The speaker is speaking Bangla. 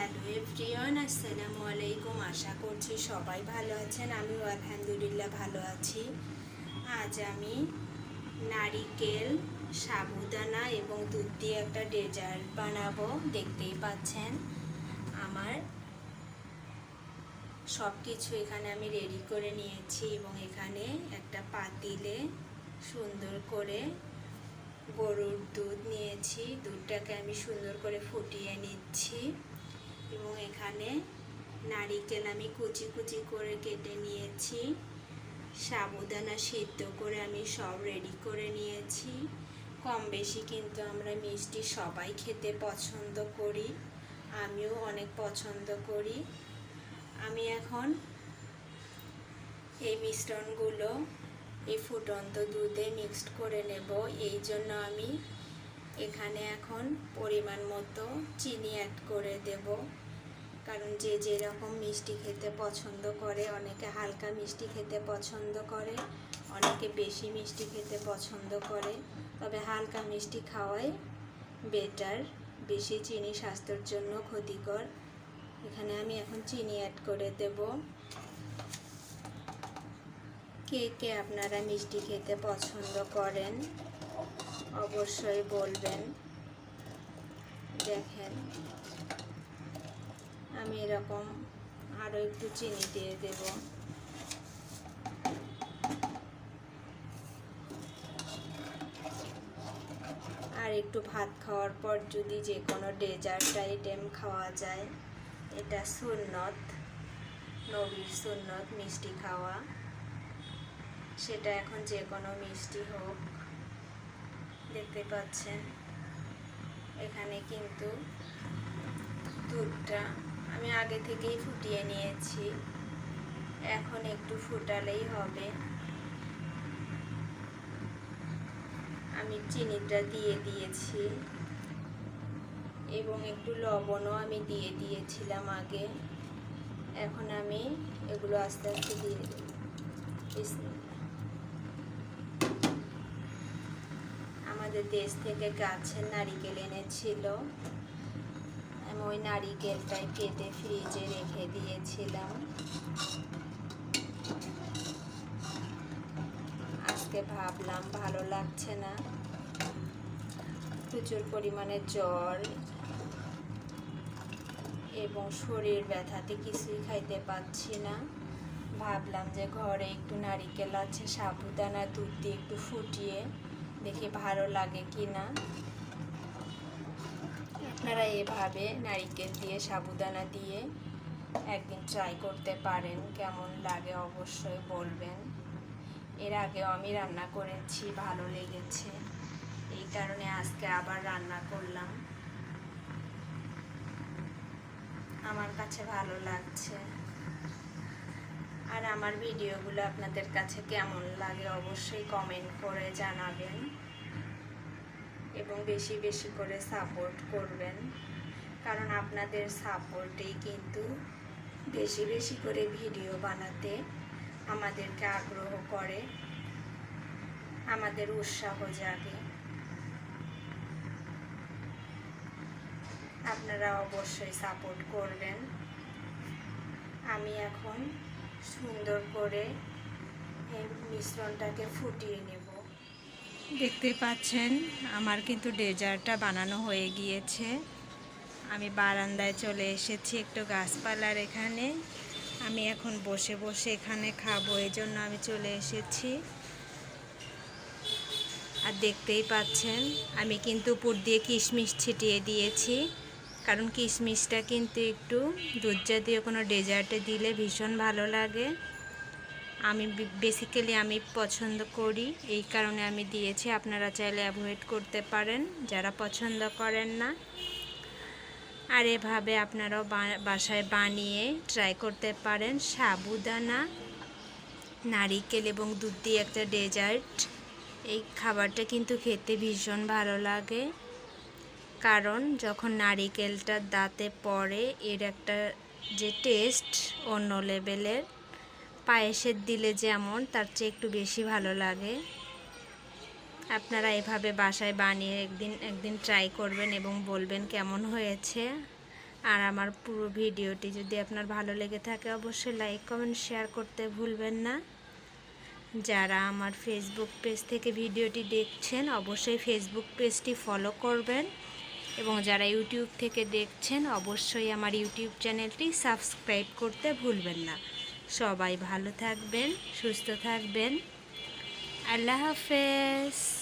হ্যালো এভরিওয়ান, আসসালামু আলাইকুম। আশা করছি সবাই ভালো আছেন। আমিও আলহামদুলিল্লাহ ভালো আছি। আজ আমি নারিকেল, সাবুদানা এবং দুধ দিয়ে একটা ডেজার্ট বানাবো। দেখতেই পাচ্ছেন আমার সব কিছু এখানে আমি রেডি করে নিয়েছি এবং এখানে একটা পাতিলে সুন্দর করে গরুর দুধ নিয়েছি। দুধটাকে আমি সুন্দর করে ফুটিয়ে নিচ্ছি। এবং এখানে নারিকেল আমি কুচি কুচি করে কেটে নিয়েছি। সাবুদানা সিদ্ধ করে আমি সব রেডি করে নিয়েছি। কম বেশি কিন্তু আমরা মিষ্টি সবাই খেতে পছন্দ করি। আমিও অনেক পছন্দ করি। আমি এখন এই মিশ্রণগুলো এই ফুটন্ত দুধে মিক্সড করে নেব। এই জন্য আমি এখানে এখন পরিমাণ মতো চিনি অ্যাড করে দেব। কারণ যে যেরকম মিষ্টি খেতে পছন্দ করে, অনেকে হালকা মিষ্টি খেতে পছন্দ করে, অনেকে বেশি মিষ্টি খেতে পছন্দ করে। তবে হালকা মিষ্টি খাওয়াই বেটার বেশি চিনি স্বাস্থ্যের জন্য ক্ষতিকর। এখানে আমি এখন চিনি অ্যাড করে দেবো। কে কে আপনারা মিষ্টি খেতে পছন্দ করেন? অবশ্যই বলবেন। দেখেন। আমি এরকম আরও একটু চিনি দিয়ে দেব। আর একটু ভাত খাওয়ার পর যদি যে কোনো ডেজার্ট আইটেম খাওয়া যায়, এটা সুন্নত, নবীর সুন্নত মিষ্টি খাওয়া। সেটা এখন যে কোনো মিষ্টি হোক দেখতে পাচ্ছেন। এখানে কিন্তু দুধটা আমি আগে থেকেই ফুটিয়ে নিয়েছি। এখন একটু ফুটালেই হবে। আমি চিনিটা দিয়ে দিয়েছি এবং একটু লবণও আমি দিয়ে দিয়েছিলাম আগে। এখন আমি এগুলো আস্তে আস্তে দিয়ে দেব। আমাদের দেশ থেকে গাছের নারিকেল এনেছিল। আমি ওই নারিকেলটাই কেটে ফ্রিজে রেখে দিয়েছিলাম। আজকে ভাবলাম ভালো লাগছে না। প্রচুর পরিমাণে জ্বর এবং শরীর ব্যথাতে কিছুই খাইতে পাচ্ছি না। ভাবলাম যে ঘরে একটু নারিকেল আছে, সাবুদানা, দুধ দিয়ে একটু ফুটিয়ে দেখি ভালো লাগে কি না? আপনারা এভাবে নারিকেল দিয়ে, সাবুদানা দিয়ে একদিন ট্রাই করতে পারেন, কেমন লাগে অবশ্যই বলবেন। এর আগেও আমি রান্না করেছি, ভালো লেগেছে। এই কারণে আজকে আবার রান্না করলাম। আমার কাছে ভালো লাগছে। আর আমার ভিডিওগুলো আপনাদের কাছে কেমন লাগে অবশ্যই কমেন্ট করে জানাবেন এবং বেশি বেশি করে সাপোর্ট করবেন। কারণ আপনাদের সাপোর্টেই কিন্তু বেশি বেশি করে ভিডিও বানাতে আমাদেরকে আগ্রহ করে, আমাদের উৎসাহ জাগে। আপনারা অবশ্যই সাপোর্ট করবেন। আমি এখন সুন্দর করে এই মিশ্রণটাকে ফুটিয়ে নেব। দেখতে পাচ্ছেন, আমার কিন্তু ডেজার্টটা বানানো হয়ে গিয়েছে। আমি বারান্দায় চলে এসেছি একটু গাছপালার এখানে। আমি এখন বসে বসে এখানে খাব এই জন্য আমি চলে এসেছি। আর দেখতেই পাচ্ছেন, আমি কিন্তু উপর দিয়ে কিশমিশ ছিটিয়ে দিয়েছি। কারণ কিশমিশটা কিন্তু একটু দুধ জাতীয় কোনো ডেজার্টে দিলে ভীষণ ভালো লাগে। আমি বেসিক্যালি আমি পছন্দ করি, এই কারণে আমি দিয়েছি। আপনারা চাইলে অ্যাভয়েড করতে পারেন, যারা পছন্দ করেন না। আর এভাবে আপনারাও বাসায় বানিয়ে ট্রাই করতে পারেন। সাবুদানা, নারিকেল এবং দুধ দিয়ে একটা ডেজার্ট, এই খাবারটা কিন্তু খেতে ভীষণ ভালো লাগে। কারণ যখন নারিকেলটা দাঁতে পড়ে, এর একটা যে টেস্ট অন্য লেভেলের পায়েসের দিলে যেমন, তার চেয়ে একটু বেশি ভালো লাগে। আপনারা এভাবে বাসায় বানিয়ে একদিন একদিন ট্রাই করবেন এবং বলবেন কেমন হয়েছে। আর আমার পুরো ভিডিওটি যদি আপনার ভালো লেগে থাকে, অবশ্যই লাইক, কমেন্ট, শেয়ার করতে ভুলবেন না। যারা আমার ফেসবুক পেজ থেকে ভিডিওটি দেখছেন, অবশ্যই ফেসবুক পেজটি ফলো করবেন। এবং যারা ইউটিউব থেকে দেখছেন, অবশ্যই আমার ইউটিউব চ্যানেলটি সাবস্ক্রাইব করতে ভুলবেন না। সবাই ভালো থাকবেন, সুস্থ থাকবেন। আল্লাহ হাফেজ।